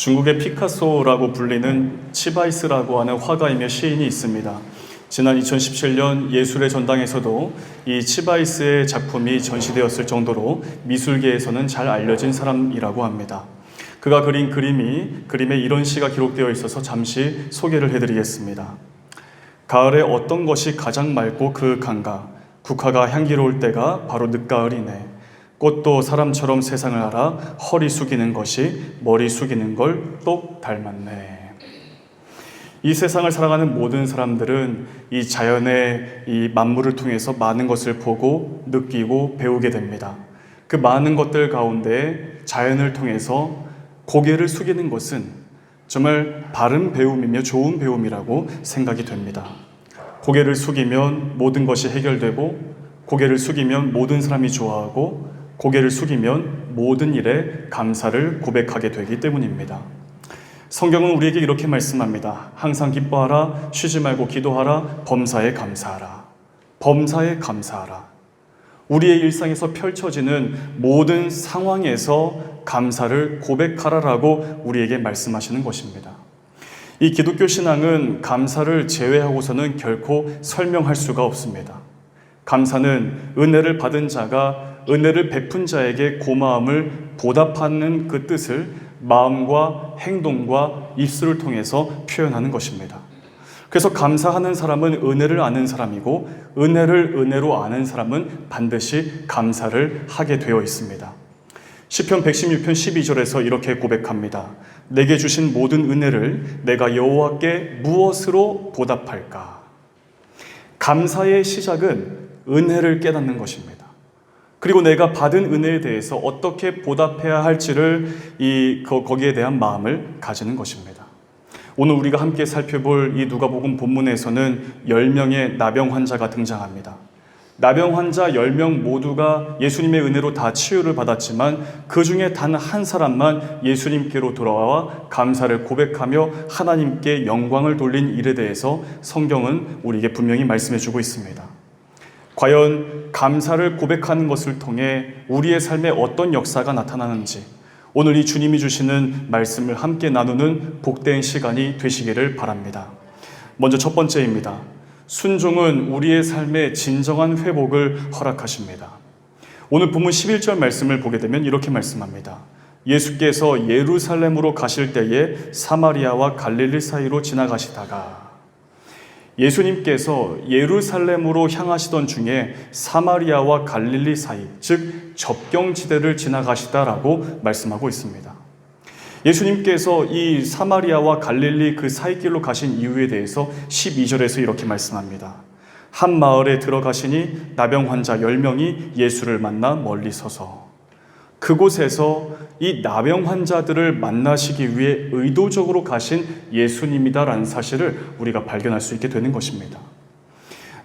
중국의 피카소라고 불리는 치바이스라고 하는 화가이며 시인이 있습니다. 지난 2017년 예술의 전당에서도 이 치바이스의 작품이 전시되었을 정도로 미술계에서는 잘 알려진 사람이라고 합니다. 그가 그린 그림이 그림에 이런 시가 기록되어 있어서 잠시 소개를 해드리겠습니다. 가을에 어떤 것이 가장 맑고 그윽한가? 국화가 향기로울 때가 바로 늦가을이네. 꽃도 사람처럼 세상을 알아 허리 숙이는 것이 머리 숙이는 걸 똑 닮았네. 이 세상을 살아가는 모든 사람들은 이 자연의 이 만물을 통해서 많은 것을 보고 느끼고 배우게 됩니다. 그 많은 것들 가운데 자연을 통해서 고개를 숙이는 것은 정말 바른 배움이며 좋은 배움이라고 생각이 됩니다. 고개를 숙이면 모든 것이 해결되고 고개를 숙이면 모든 사람이 좋아하고 고개를 숙이면 모든 일에 감사를 고백하게 되기 때문입니다. 성경은 우리에게 이렇게 말씀합니다. 항상 기뻐하라, 쉬지 말고 기도하라, 범사에 감사하라. 범사에 감사하라. 우리의 일상에서 펼쳐지는 모든 상황에서 감사를 고백하라라고 우리에게 말씀하시는 것입니다. 이 기독교 신앙은 감사를 제외하고서는 결코 설명할 수가 없습니다. 감사는 은혜를 받은 자가 은혜를 베푼 자에게 고마움을 보답하는 그 뜻을 마음과 행동과 입술을 통해서 표현하는 것입니다. 그래서 감사하는 사람은 은혜를 아는 사람이고 은혜를 은혜로 아는 사람은 반드시 감사를 하게 되어 있습니다. 시편 116편 12절에서 이렇게 고백합니다. 내게 주신 모든 은혜를 내가 여호와께 무엇으로 보답할까? 감사의 시작은 은혜를 깨닫는 것입니다. 그리고 내가 받은 은혜에 대해서 어떻게 보답해야 할지를 이 거- 거기에 대한 마음을 가지는 것입니다. 오늘 우리가 함께 살펴볼 이 누가복음 본문에서는 10명의 나병 환자가 등장합니다. 나병 환자 10명 모두가 예수님의 은혜로 다 치유를 받았지만 그 중에 단 한 사람만 예수님께로 돌아와 감사를 고백하며 하나님께 영광을 돌린 일에 대해서 성경은 우리에게 분명히 말씀해 주고 있습니다. 과연 감사를 고백하는 것을 통해 우리의 삶에 어떤 역사가 나타나는지 오늘 이 주님이 주시는 말씀을 함께 나누는 복된 시간이 되시기를 바랍니다. 먼저 첫 번째입니다. 순종은 우리의 삶의 진정한 회복을 허락하십니다. 오늘 본문 11절 말씀을 보게 되면 이렇게 말씀합니다. 예수께서 예루살렘으로 가실 때에 사마리아와 갈릴리 사이로 지나가시다가 예수님께서 예루살렘으로 향하시던 중에 사마리아와 갈릴리 사이, 즉 접경지대를 지나가시다라고 말씀하고 있습니다. 예수님께서 이 사마리아와 갈릴리 그 사이길로 가신 이유에 대해서 12절에서 이렇게 말씀합니다. 한 마을에 들어가시니 나병 환자 10명이 예수를 만나 멀리 서서 그곳에서 이 나병 환자들을 만나시기 위해 의도적으로 가신 예수님이다라는 사실을 우리가 발견할 수 있게 되는 것입니다.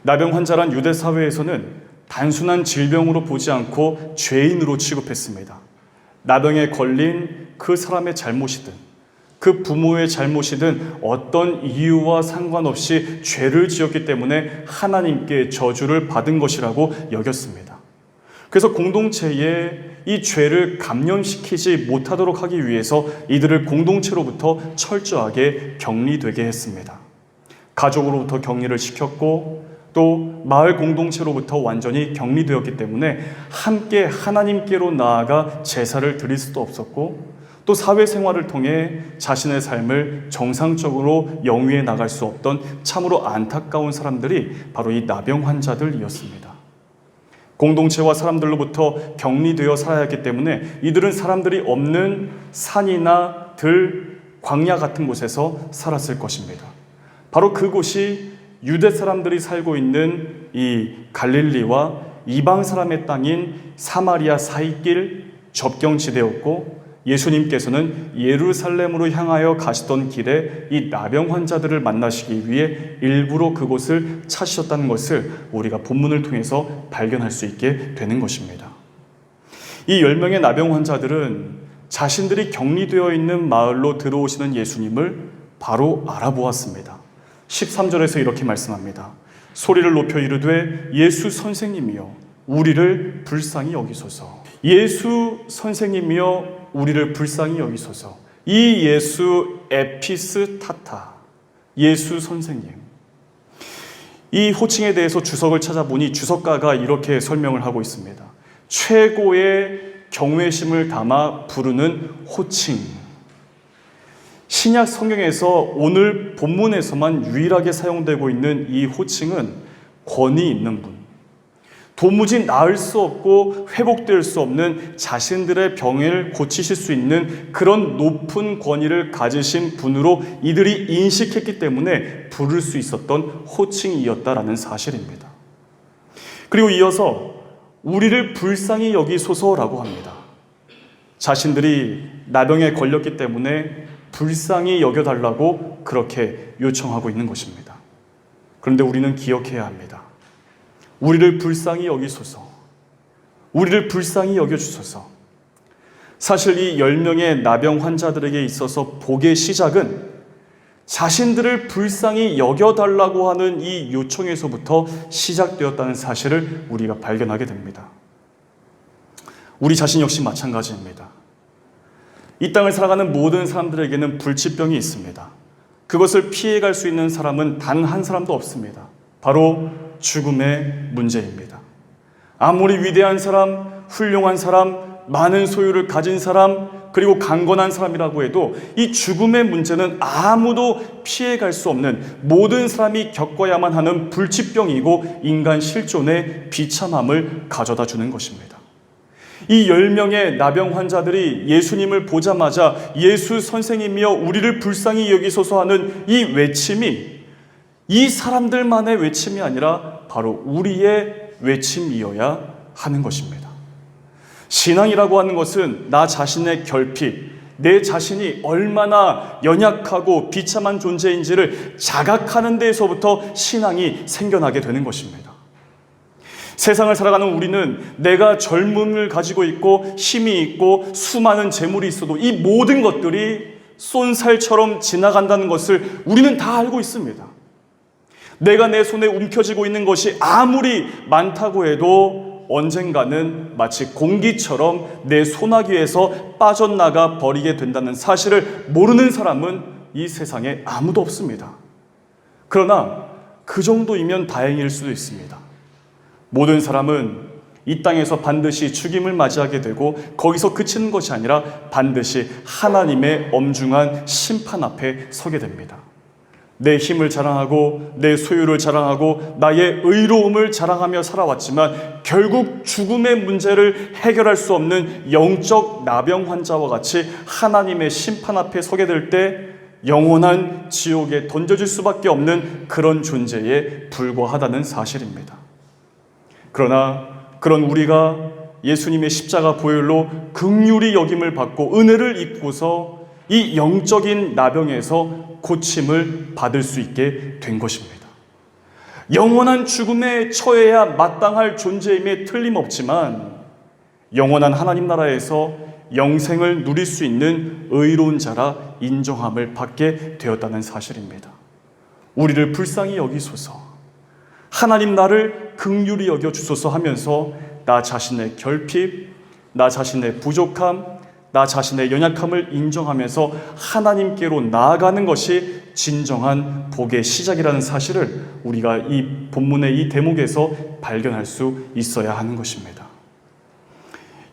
나병 환자란 유대 사회에서는 단순한 질병으로 보지 않고 죄인으로 취급했습니다. 나병에 걸린 그 사람의 잘못이든 그 부모의 잘못이든 어떤 이유와 상관없이 죄를 지었기 때문에 하나님께 저주를 받은 것이라고 여겼습니다. 그래서 공동체에 이 죄를 감염시키지 못하도록 하기 위해서 이들을 공동체로부터 철저하게 격리되게 했습니다. 가족으로부터 격리를 시켰고 또 마을 공동체로부터 완전히 격리되었기 때문에 함께 하나님께로 나아가 제사를 드릴 수도 없었고 또 사회생활을 통해 자신의 삶을 정상적으로 영위해 나갈 수 없던 참으로 안타까운 사람들이 바로 이 나병 환자들이었습니다. 공동체와 사람들로부터 격리되어 살아야 했기 때문에 이들은 사람들이 없는 산이나 들, 광야 같은 곳에서 살았을 것입니다. 바로 그곳이 유대 사람들이 살고 있는 이 갈릴리와 이방 사람의 땅인 사마리아 사이길 접경지대였고 예수님께서는 예루살렘으로 향하여 가시던 길에 이 나병 환자들을 만나시기 위해 일부러 그곳을 찾으셨다는 것을 우리가 본문을 통해서 발견할 수 있게 되는 것입니다. 이 10명의 나병 환자들은 자신들이 격리되어 있는 마을로 들어오시는 예수님을 바로 알아보았습니다. 13절에서 이렇게 말씀합니다. 소리를 높여 이르되 예수 선생님이여 우리를 불쌍히 여기소서. 예수 선생님이여 우리를 불쌍히 여기소서. 이 예수 에피스타타, 예수 선생님. 이 호칭에 대해서 주석을 찾아보니 주석가가 이렇게 설명을 하고 있습니다. 최고의 경외심을 담아 부르는 호칭. 신약 성경에서 오늘 본문에서만 유일하게 사용되고 있는 이 호칭은 권위 있는 분. 도무지 나을 수 없고 회복될 수 없는 자신들의 병을 고치실 수 있는 그런 높은 권위를 가지신 분으로 이들이 인식했기 때문에 부를 수 있었던 호칭이었다라는 사실입니다. 그리고 이어서 우리를 불쌍히 여기소서라고 합니다. 자신들이 나병에 걸렸기 때문에 불쌍히 여겨달라고 그렇게 요청하고 있는 것입니다. 그런데 우리는 기억해야 합니다. 우리를 불쌍히 여기소서. 우리를 불쌍히 여겨주소서. 사실 이 10명의 나병 환자들에게 있어서 복의 시작은 자신들을 불쌍히 여겨달라고 하는 이 요청에서부터 시작되었다는 사실을 우리가 발견하게 됩니다. 우리 자신 역시 마찬가지입니다. 이 땅을 살아가는 모든 사람들에게는 불치병이 있습니다. 그것을 피해갈 수 있는 사람은 단 한 사람도 없습니다. 바로 죽음의 문제입니다. 아무리 위대한 사람, 훌륭한 사람, 많은 소유를 가진 사람, 그리고 강건한 사람이라고 해도 이 죽음의 문제는 아무도 피해갈 수 없는 모든 사람이 겪어야만 하는 불치병이고 인간 실존의 비참함을 가져다 주는 것입니다. 이 10명의 나병 환자들이 예수님을 보자마자 예수 선생님이여 우리를 불쌍히 여기소서 하는 이 외침이 이 사람들만의 외침이 아니라 바로 우리의 외침이어야 하는 것입니다. 신앙이라고 하는 것은 나 자신의 결핍, 내 자신이 얼마나 연약하고 비참한 존재인지를 자각하는 데에서부터 신앙이 생겨나게 되는 것입니다. 세상을 살아가는 우리는 내가 젊음을 가지고 있고 힘이 있고 수많은 재물이 있어도 이 모든 것들이 쏜살처럼 지나간다는 것을 우리는 다 알고 있습니다. 내가 내 손에 움켜쥐고 있는 것이 아무리 많다고 해도 언젠가는 마치 공기처럼 내 소나기에서 빠져나가 버리게 된다는 사실을 모르는 사람은 이 세상에 아무도 없습니다. 그러나 그 정도이면 다행일 수도 있습니다. 모든 사람은 이 땅에서 반드시 죽임을 맞이하게 되고 거기서 그치는 것이 아니라 반드시 하나님의 엄중한 심판 앞에 서게 됩니다. 내 힘을 자랑하고 내 소유를 자랑하고 나의 의로움을 자랑하며 살아왔지만 결국 죽음의 문제를 해결할 수 없는 영적 나병 환자와 같이 하나님의 심판 앞에 서게 될 때 영원한 지옥에 던져질 수밖에 없는 그런 존재에 불과하다는 사실입니다. 그러나 그런 우리가 예수님의 십자가 보혈로 극률이 여김을 받고 은혜를 입고서 이 영적인 나병에서 고침을 받을 수 있게 된 것입니다. 영원한 죽음에 처해야 마땅할 존재임에 틀림없지만 영원한 하나님 나라에서 영생을 누릴 수 있는 의로운 자라 인정함을 받게 되었다는 사실입니다. 우리를 불쌍히 여기소서. 하나님 나를 극률이 여겨 주소서 하면서 나 자신의 결핍, 나 자신의 부족함, 나 자신의 연약함을 인정하면서 하나님께로 나아가는 것이 진정한 복의 시작이라는 사실을 우리가 이 본문의 이 대목에서 발견할 수 있어야 하는 것입니다.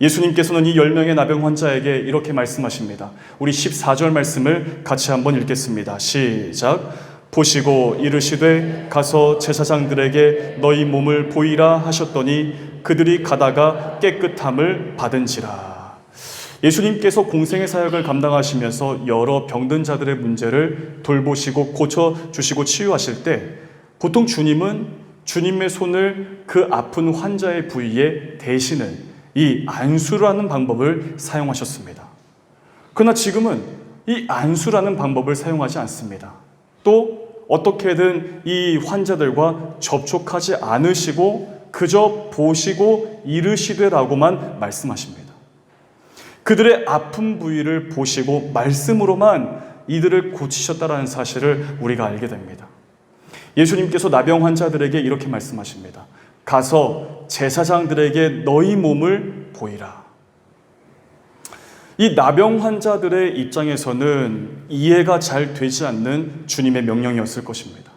예수님께서는 이 10명의 나병 환자에게 이렇게 말씀하십니다. 우리 14절 말씀을 같이 한번 읽겠습니다. 시작. 보시고 이르시되 가서 제사장들에게 너희 몸을 보이라 하셨더니 그들이 가다가 깨끗함을 받은지라. 예수님께서 공생의 사역을 감당하시면서 여러 병든 자들의 문제를 돌보시고 고쳐 주시고 치유하실 때 보통 주님은 주님의 손을 그 아픈 환자의 부위에 대시는 이 안수라는 방법을 사용하셨습니다. 그러나 지금은 이 안수라는 방법을 사용하지 않습니다. 또 어떻게든 이 환자들과 접촉하지 않으시고 그저 보시고 이르시되라고만 말씀하십니다. 그들의 아픈 부위를 보시고 말씀으로만 이들을 고치셨다라는 사실을 우리가 알게 됩니다. 예수님께서 나병 환자들에게 이렇게 말씀하십니다. 가서 제사장들에게 너희 몸을 보이라. 이 나병 환자들의 입장에서는 이해가 잘 되지 않는 주님의 명령이었을 것입니다.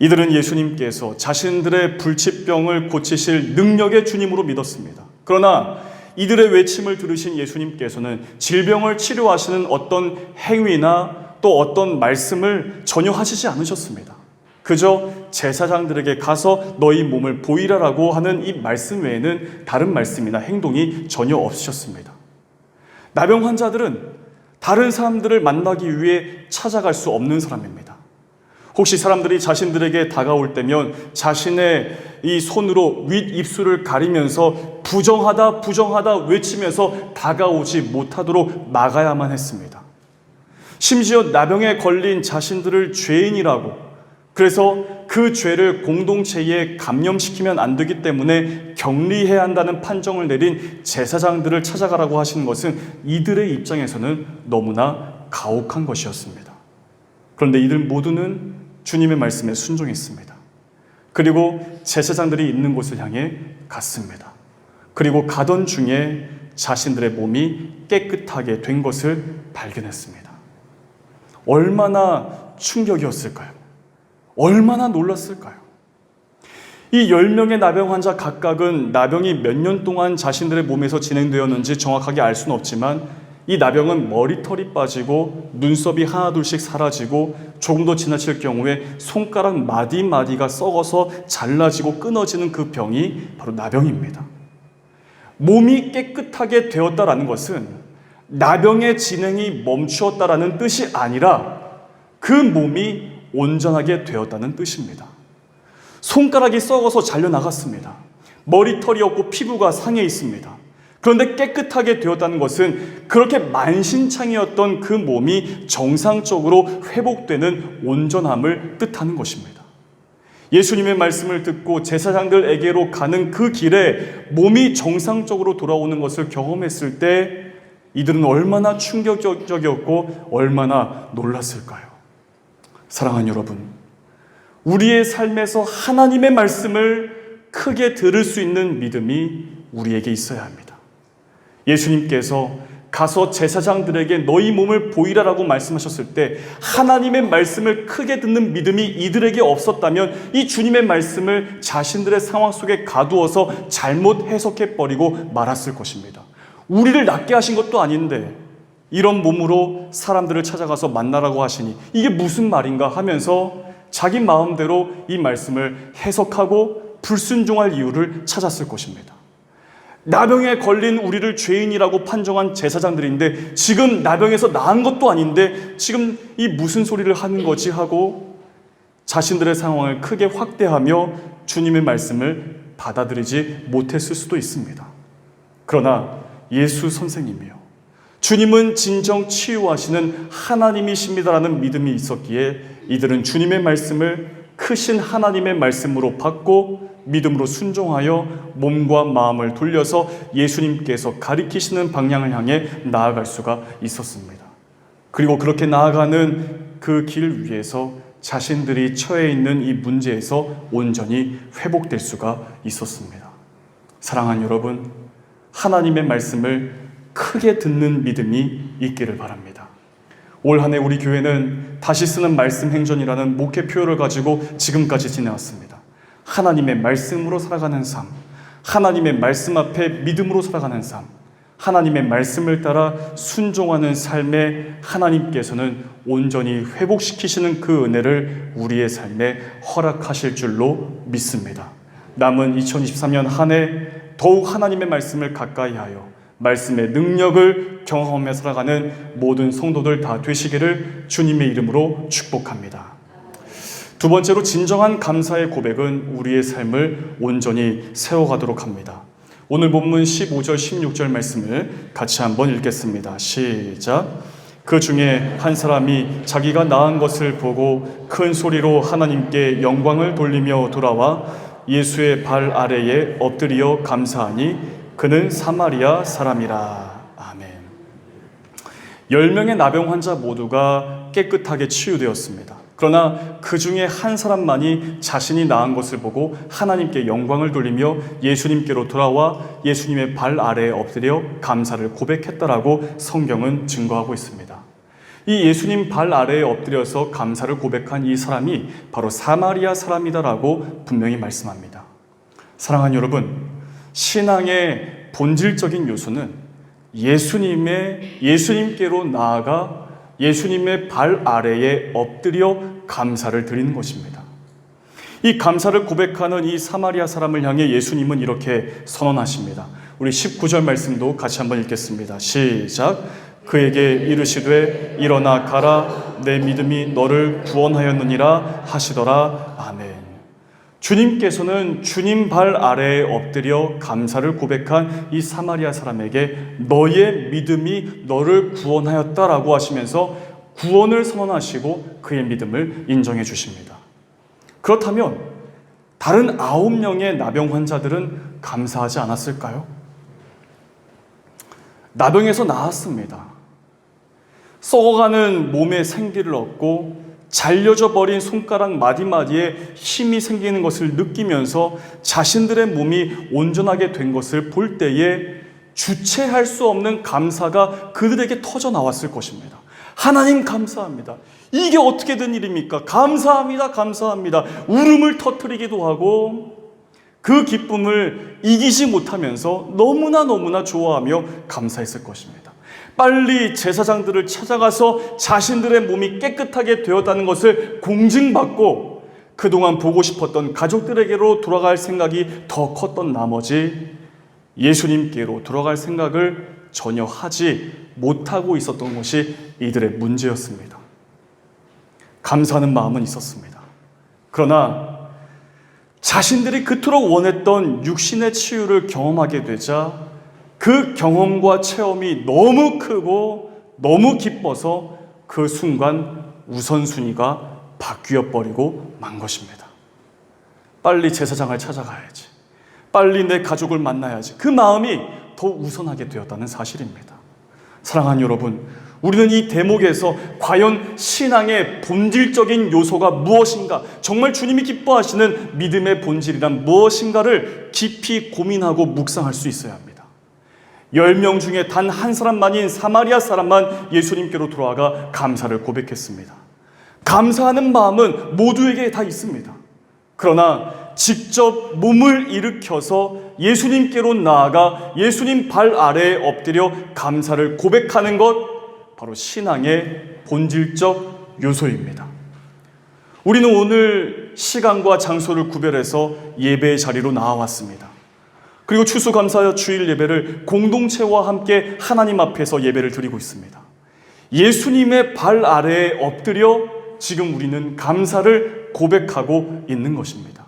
이들은 예수님께서 자신들의 불치병을 고치실 능력의 주님으로 믿었습니다. 그러나 이들의 외침을 들으신 예수님께서는 질병을 치료하시는 어떤 행위나 또 어떤 말씀을 전혀 하시지 않으셨습니다. 그저 제사장들에게 가서 너희 몸을 보이라라고 하는 이 말씀 외에는 다른 말씀이나 행동이 전혀 없으셨습니다. 나병 환자들은 다른 사람들을 만나기 위해 찾아갈 수 없는 사람입니다. 혹시 사람들이 자신들에게 다가올 때면 자신의 이 손으로 윗 입술을 가리면서 부정하다, 부정하다 외치면서 다가오지 못하도록 막아야만 했습니다. 심지어 나병에 걸린 자신들을 죄인이라고 그래서 그 죄를 공동체에 감염시키면 안 되기 때문에 격리해야 한다는 판정을 내린 제사장들을 찾아가라고 하시는 것은 이들의 입장에서는 너무나 가혹한 것이었습니다. 그런데 이들 모두는 주님의 말씀에 순종했습니다. 그리고 제사장들이 있는 곳을 향해 갔습니다. 그리고 가던 중에 자신들의 몸이 깨끗하게 된 것을 발견했습니다. 얼마나 충격이었을까요? 얼마나 놀랐을까요? 이 10명의 나병 환자 각각은 나병이 몇 년 동안 자신들의 몸에서 진행되었는지 정확하게 알 수는 없지만 이 나병은 머리털이 빠지고 눈썹이 하나둘씩 사라지고 조금 더 지나칠 경우에 손가락 마디마디가 썩어서 잘라지고 끊어지는 그 병이 바로 나병입니다. 몸이 깨끗하게 되었다라는 것은 나병의 진행이 멈추었다라는 뜻이 아니라 그 몸이 온전하게 되었다는 뜻입니다. 손가락이 썩어서 잘려나갔습니다. 머리털이 없고 피부가 상해 있습니다. 그런데 깨끗하게 되었다는 것은 그렇게 만신창이었던 그 몸이 정상적으로 회복되는 온전함을 뜻하는 것입니다. 예수님의 말씀을 듣고 제사장들에게로 가는 그 길에 몸이 정상적으로 돌아오는 것을 경험했을 때 이들은 얼마나 충격적이었고 얼마나 놀랐을까요? 사랑하는 여러분, 우리의 삶에서 하나님의 말씀을 크게 들을 수 있는 믿음이 우리에게 있어야 합니다. 예수님께서 가서 제사장들에게 너희 몸을 보이라라고 말씀하셨을 때 하나님의 말씀을 크게 듣는 믿음이 이들에게 없었다면 이 주님의 말씀을 자신들의 상황 속에 가두어서 잘못 해석해 버리고 말았을 것입니다. 우리를 낫게 하신 것도 아닌데 이런 몸으로 사람들을 찾아가서 만나라고 하시니 이게 무슨 말인가 하면서 자기 마음대로 이 말씀을 해석하고 불순종할 이유를 찾았을 것입니다. 나병에 걸린 우리를 죄인이라고 판정한 제사장들인데 지금 나병에서 나은 것도 아닌데 지금 이 무슨 소리를 하는 거지 하고 자신들의 상황을 크게 확대하며 주님의 말씀을 받아들이지 못했을 수도 있습니다. 그러나 예수 선생님이요. 주님은 진정 치유하시는 하나님이십니다라는 믿음이 있었기에 이들은 주님의 말씀을 크신 하나님의 말씀으로 받고 믿음으로 순종하여 몸과 마음을 돌려서 예수님께서 가리키시는 방향을 향해 나아갈 수가 있었습니다. 그리고 그렇게 나아가는 그 길 위에서 자신들이 처해 있는 이 문제에서 온전히 회복될 수가 있었습니다. 사랑하는 여러분, 하나님의 말씀을 크게 듣는 믿음이 있기를 바랍니다. 올 한해 우리 교회는 다시 쓰는 말씀 행전이라는 목회 표어를 가지고 지금까지 지내왔습니다. 하나님의 말씀으로 살아가는 삶, 하나님의 말씀 앞에 믿음으로 살아가는 삶, 하나님의 말씀을 따라 순종하는 삶에 하나님께서는 온전히 회복시키시는 그 은혜를 우리의 삶에 허락하실 줄로 믿습니다. 남은 2023년 한 해 더욱 하나님의 말씀을 가까이 하여 말씀의 능력을 경험하며 살아가는 모든 성도들 다 되시기를 주님의 이름으로 축복합니다. 두 번째로 진정한 감사의 고백은 우리의 삶을 온전히 세워가도록 합니다. 오늘 본문 15절, 16절 말씀을 같이 한번 읽겠습니다. 시작. 그 중에 한 사람이 자기가 낳은 것을 보고 큰 소리로 하나님께 영광을 돌리며 돌아와 예수의 발 아래에 엎드려 감사하니 그는 사마리아 사람이라. 아멘. 열 명의 나병 환자 모두가 깨끗하게 치유되었습니다. 그러나 그 중에 한 사람만이 자신이 낳은 것을 보고 하나님께 영광을 돌리며 예수님께로 돌아와 예수님의 발 아래에 엎드려 감사를 고백했다라고 성경은 증거하고 있습니다. 이 예수님 발 아래에 엎드려서 감사를 고백한 이 사람이 바로 사마리아 사람이다라고 분명히 말씀합니다. 사랑하는 여러분, 신앙의 본질적인 요소는 예수님의 예수님께로 나아가 예수님의 발 아래에 엎드려 감사를 드리는 것입니다. 이 감사를 고백하는 이 사마리아 사람을 향해 예수님은 이렇게 선언하십니다. 우리 19절 말씀도 같이 한번 읽겠습니다. 시작. 그에게 이르시되 일어나 가라 내 믿음이 너를 구원하였느니라 하시더라. 아멘. 주님께서는 주님 발 아래에 엎드려 감사를 고백한 이 사마리아 사람에게 너의 믿음이 너를 구원하였다라고 하시면서 구원을 선언하시고 그의 믿음을 인정해 주십니다. 그렇다면 다른 아홉 명의 나병 환자들은 감사하지 않았을까요? 나병에서 나았습니다. 썩어가는 몸에 생기를 얻고 잘려져 버린 손가락 마디마디에 힘이 생기는 것을 느끼면서 자신들의 몸이 온전하게 된 것을 볼 때에 주체할 수 없는 감사가 그들에게 터져 나왔을 것입니다. 하나님 감사합니다. 이게 어떻게 된 일입니까? 감사합니다. 감사합니다. 울음을 터뜨리기도 하고 그 기쁨을 이기지 못하면서 너무나 너무나 좋아하며 감사했을 것입니다. 빨리 제사장들을 찾아가서 자신들의 몸이 깨끗하게 되었다는 것을 공증받고 그동안 보고 싶었던 가족들에게로 돌아갈 생각이 더 컸던 나머지 예수님께로 돌아갈 생각을 전혀 하지 못하고 있었던 것이 이들의 문제였습니다. 감사하는 마음은 있었습니다. 그러나 자신들이 그토록 원했던 육신의 치유를 경험하게 되자 그 경험과 체험이 너무 크고 너무 기뻐서 그 순간 우선순위가 바뀌어 버리고 만 것입니다. 빨리 제사장을 찾아가야지. 빨리 내 가족을 만나야지. 그 마음이 더 우선하게 되었다는 사실입니다. 사랑하는 여러분, 우리는 이 대목에서 과연 신앙의 본질적인 요소가 무엇인가, 정말 주님이 기뻐하시는 믿음의 본질이란 무엇인가를 깊이 고민하고 묵상할 수 있어야 합니다. 열 명 중에 단 한 사람만인 사마리아 사람만 예수님께로 돌아가 감사를 고백했습니다. 감사하는 마음은 모두에게 다 있습니다. 그러나 직접 몸을 일으켜서 예수님께로 나아가 예수님 발 아래에 엎드려 감사를 고백하는 것 바로 신앙의 본질적 요소입니다. 우리는 오늘 시간과 장소를 구별해서 예배의 자리로 나와왔습니다. 그리고 추수감사 주일 예배를 공동체와 함께 하나님 앞에서 예배를 드리고 있습니다. 예수님의 발 아래에 엎드려 지금 우리는 감사를 고백하고 있는 것입니다.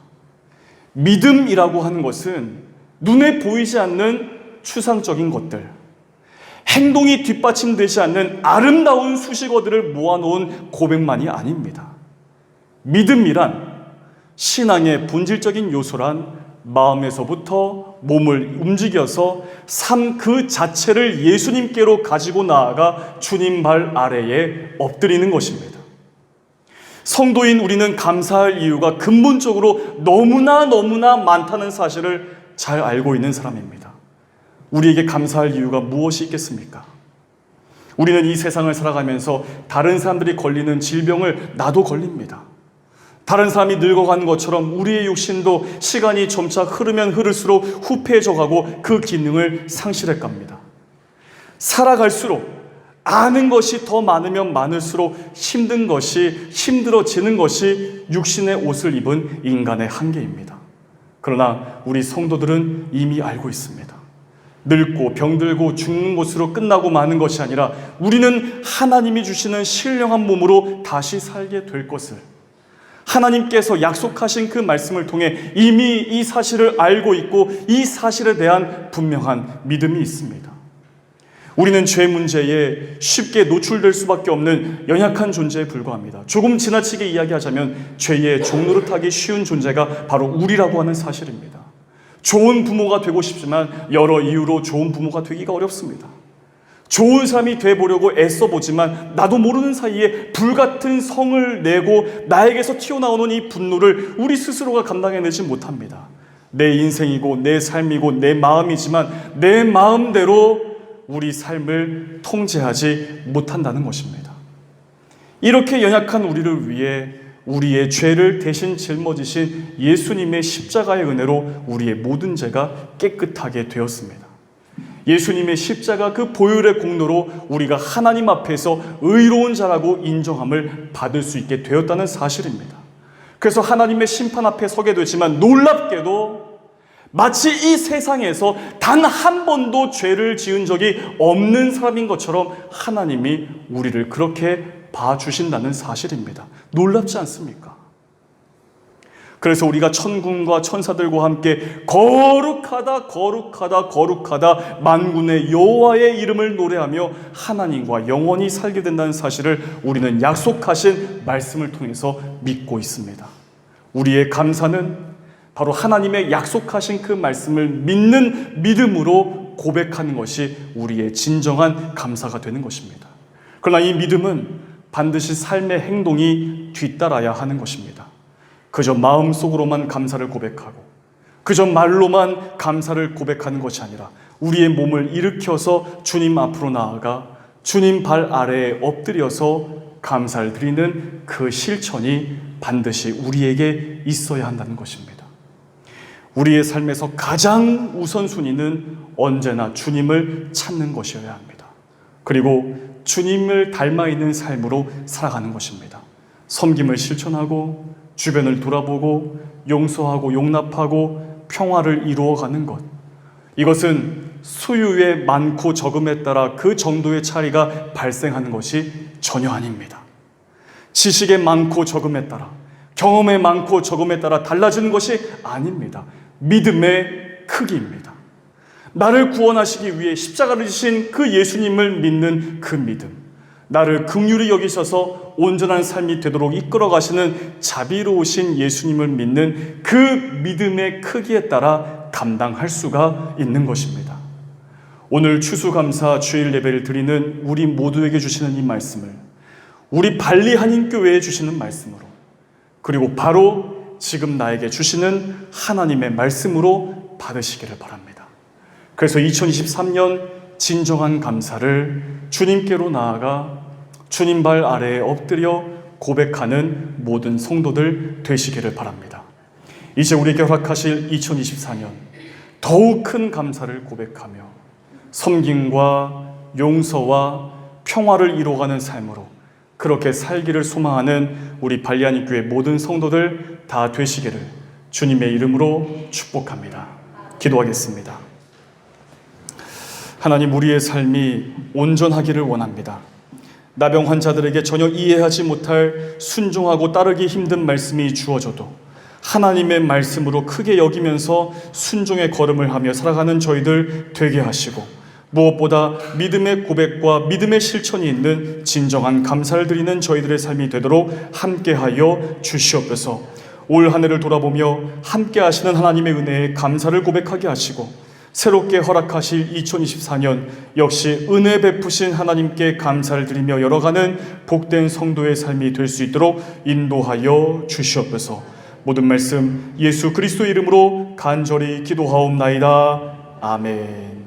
믿음이라고 하는 것은 눈에 보이지 않는 추상적인 것들, 행동이 뒷받침되지 않는 아름다운 수식어들을 모아놓은 고백만이 아닙니다. 믿음이란 신앙의 본질적인 요소란 마음에서부터 몸을 움직여서 삶 그 자체를 예수님께로 가지고 나아가 주님 발 아래에 엎드리는 것입니다. 성도인 우리는 감사할 이유가 근본적으로 너무나 너무나 많다는 사실을 잘 알고 있는 사람입니다. 우리에게 감사할 이유가 무엇이 있겠습니까? 우리는 이 세상을 살아가면서 다른 사람들이 걸리는 질병을 나도 걸립니다. 다른 사람이 늙어가는 것처럼 우리의 육신도 시간이 점차 흐르면 흐를수록 후패해져 가고 그 기능을 상실해 갑니다. 살아갈수록 아는 것이 더 많으면 많을수록 힘든 것이 힘들어지는 것이 육신의 옷을 입은 인간의 한계입니다. 그러나 우리 성도들은 이미 알고 있습니다. 늙고 병들고 죽는 것으로 끝나고 마는 것이 아니라 우리는 하나님이 주시는 신령한 몸으로 다시 살게 될 것을 하나님께서 약속하신 그 말씀을 통해 이미 이 사실을 알고 있고 이 사실에 대한 분명한 믿음이 있습니다. 우리는 죄 문제에 쉽게 노출될 수밖에 없는 연약한 존재에 불과합니다. 조금 지나치게 이야기하자면 죄의 종노릇하기 쉬운 존재가 바로 우리라고 하는 사실입니다. 좋은 부모가 되고 싶지만 여러 이유로 좋은 부모가 되기가 어렵습니다. 좋은 사람이 돼보려고 애써보지만 나도 모르는 사이에 불같은 성을 내고 나에게서 튀어나오는 이 분노를 우리 스스로가 감당해내지 못합니다. 내 인생이고 내 삶이고 내 마음이지만 내 마음대로 우리 삶을 통제하지 못한다는 것입니다. 이렇게 연약한 우리를 위해 우리의 죄를 대신 짊어지신 예수님의 십자가의 은혜로 우리의 모든 죄가 깨끗하게 되었습니다. 예수님의 십자가 그 보혈의 공로로 우리가 하나님 앞에서 의로운 자라고 인정함을 받을 수 있게 되었다는 사실입니다. 그래서 하나님의 심판 앞에 서게 되지만 놀랍게도 마치 이 세상에서 단 한 번도 죄를 지은 적이 없는 사람인 것처럼 하나님이 우리를 그렇게 봐주신다는 사실입니다. 놀랍지 않습니까? 그래서 우리가 천군과 천사들과 함께 거룩하다 거룩하다 거룩하다 만군의 여호와의 이름을 노래하며 하나님과 영원히 살게 된다는 사실을 우리는 약속하신 말씀을 통해서 믿고 있습니다. 우리의 감사는 바로 하나님의 약속하신 그 말씀을 믿는 믿음으로 고백하는 것이 우리의 진정한 감사가 되는 것입니다. 그러나 이 믿음은 반드시 삶의 행동이 뒤따라야 하는 것입니다. 그저 마음속으로만 감사를 고백하고 그저 말로만 감사를 고백하는 것이 아니라 우리의 몸을 일으켜서 주님 앞으로 나아가 주님 발 아래에 엎드려서 감사를 드리는 그 실천이 반드시 우리에게 있어야 한다는 것입니다. 우리의 삶에서 가장 우선순위는 언제나 주님을 찾는 것이어야 합니다. 그리고 주님을 닮아 있는 삶으로 살아가는 것입니다. 섬김을 실천하고 주변을 돌아보고 용서하고 용납하고 평화를 이루어가는 것. 이것은 수유의 많고 적음에 따라 그 정도의 차이가 발생하는 것이 전혀 아닙니다. 지식의 많고 적음에 따라 경험의 많고 적음에 따라 달라지는 것이 아닙니다. 믿음의 크기입니다. 나를 구원하시기 위해 십자가를 지신 그 예수님을 믿는 그 믿음. 나를 긍휼히 여기셔서 온전한 삶이 되도록 이끌어 가시는 자비로우신 예수님을 믿는 그 믿음의 크기에 따라 감당할 수가 있는 것입니다. 오늘 추수감사 주일 예배를 드리는 우리 모두에게 주시는 이 말씀을 우리 발리 한인교회에 주시는 말씀으로 그리고 바로 지금 나에게 주시는 하나님의 말씀으로 받으시기를 바랍니다. 그래서 2023년 진정한 감사를 주님께로 나아가 주님 발 아래에 엎드려 고백하는 모든 성도들 되시기를 바랍니다. 이제 우리에게 허락하실 2024년 더욱 큰 감사를 고백하며 섬김과 용서와 평화를 이루어가는 삶으로 그렇게 살기를 소망하는 우리 발리아니 교회 모든 성도들 다 되시기를 주님의 이름으로 축복합니다. 기도하겠습니다. 하나님 우리의 삶이 온전하기를 원합니다. 나병 환자들에게 전혀 이해하지 못할 순종하고 따르기 힘든 말씀이 주어져도 하나님의 말씀으로 크게 여기면서 순종의 걸음을 하며 살아가는 저희들 되게 하시고 무엇보다 믿음의 고백과 믿음의 실천이 있는 진정한 감사를 드리는 저희들의 삶이 되도록 함께하여 주시옵소서. 올 한 해를 돌아보며 함께 하시는 하나님의 은혜에 감사를 고백하게 하시고 새롭게 허락하실 2024년 역시 은혜 베푸신 하나님께 감사를 드리며 열어가는 복된 성도의 삶이 될 수 있도록 인도하여 주시옵소서. 모든 말씀 예수 그리스도 이름으로 간절히 기도하옵나이다. 아멘.